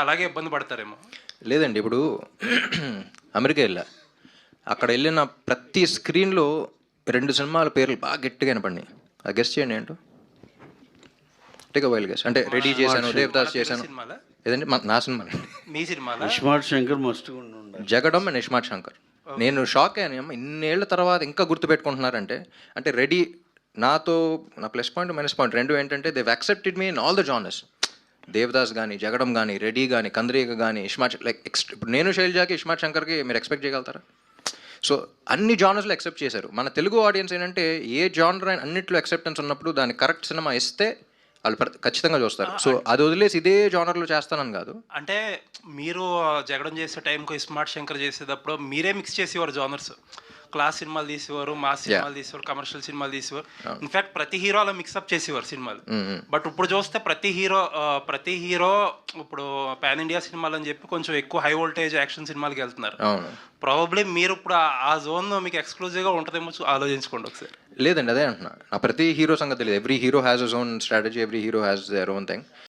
అలాగే ఇబ్బంది పడతారేమో. లేదండి ఇప్పుడు అమెరికా వెళ్ళా. అక్కడ వెళ్ళిన ప్రతి స్క్రీన్లో రెండు సినిమాల పేర్లు బాగా గట్టిగా వినపడినాయి. ఆ గెస్ట్ చేయండి ఏంటో. టేక్ వైల్ గెస్ట్ అంటే రెడీ చేశాను దేవదాస్ చేశాను. ఏదండి? మా- నా సినిమా. మీ స్మార్ట్ శంకర్ ఉండాలి. జగడం అండ్ ఇష్మార్ట్ శంకర్. నేను షాక్ అయ్యాను అమ్మ ఇన్నేళ్ళ తర్వాత ఇంకా గుర్తుపెట్టుకుంటున్నారంటే అంటే రెడీ నాతో నా ప్లస్ పాయింట్ మైనస్ పాయింట్ రెండు ఏంటంటే they've accepted me in all the genres Devdas కానీ జగడం కానీ రెడీ కానీ కంద్రీగ కానీ ఇష్మార్ట్ లైక్ ఎక్స్ ఇప్పుడు నేను శైలజాకి ఇష్మార్ట్ శంకర్కి మీరు ఎక్స్పెక్ట్ చేయగలుగుతారా? సో అన్ని జానర్స్లో యాక్సెప్ట్ చేశారు. మన తెలుగు ఆడియన్స్ ఏంటంటే ఏ జానర్ అయినా అన్నిట్లో యాక్సెప్టెన్స్ ఉన్నప్పుడు దాని కరెక్ట్ సినిమా ఇస్తే వాళ్ళు ఖచ్చితంగా చూస్తారు. సో అది వదిలేసి ఇదే జానర్లో చేస్తానని కాదు. అంటే మీరు జగడం చేసే టైంకు స్మార్ట్ శంకర్ చేసేటప్పుడు మీరే మిక్స్ చేసేవారు జానర్స్ క్లాస్ సినిమాలు తీసేవారు మాస్ సినిమాలు తీసేవారు కమర్షియల్ సినిమాలు తీసేవారు. ఇన్ఫాక్ట్ ప్రతి హీరో అలా మిక్సప్ చేసేవారు సినిమాలు. బట్ ఇప్పుడు చూస్తే ప్రతి హీరో ప్రతి హీరో ఇప్పుడు పాన్ ఇండియా సినిమాలు అని చెప్పి కొంచెం ఎక్కువ హై వోల్టేజ్ యాక్షన్ సినిమాలకి వెళ్తున్నారు. ప్రాబబ్లీ మీరు ఇప్పుడు ఆ- జోన్ మీకు ఎక్స్క్లూజివ్గా ఉంటుందేమో ఆలోచించుకోండి ఒకసారి. లేదండి అదే అంటున్నా. నా ప్రతి హీరో సంగతి తెలియదు. Every hero has own strategy every hero has their own thing